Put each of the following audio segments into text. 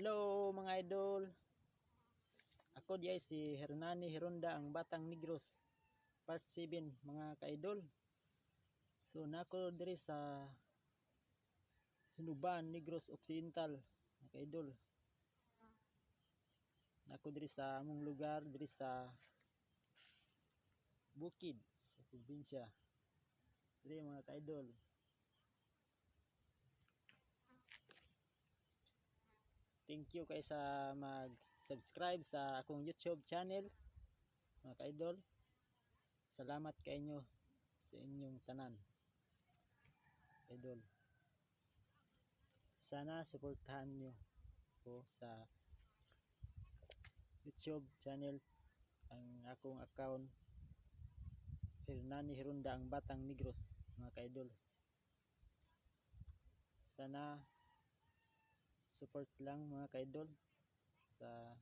Hello mga idol. Ako di si Hernani Heronda ang Batang Negros part 7 mga ka-idol. So nako diri sa Hinuban Negros Occidental mga ka-idol. Nako diri sa among lugar diri sa Bukid sa probinsya. Diri mga ka-idol. Thank you kay sa mag-subscribe sa akong YouTube channel mga ka-idol. Salamat kay inyo sa inyong tanan. Idol. Sana suportahan nyo ko sa YouTube channel ang akong account Hernani Hirunda ang Batang Negros mga ka-idol. Sana support lang mga ka-idol sa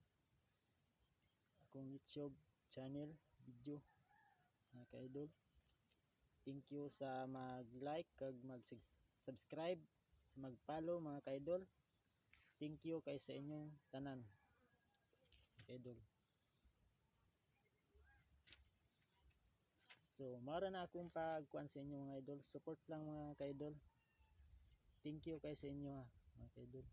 akong YouTube channel video mga ka-idol. Thank you sa mag-like kag mag-subscribe sa mag-follow mga ka-idol. Thank you kay sa inyong tanan. Ka-idol. So, mara na akong pagkuan sa inyo mga idol. Support lang mga ka-idol. Thank you kay sa inyo ha, mga ka-idol.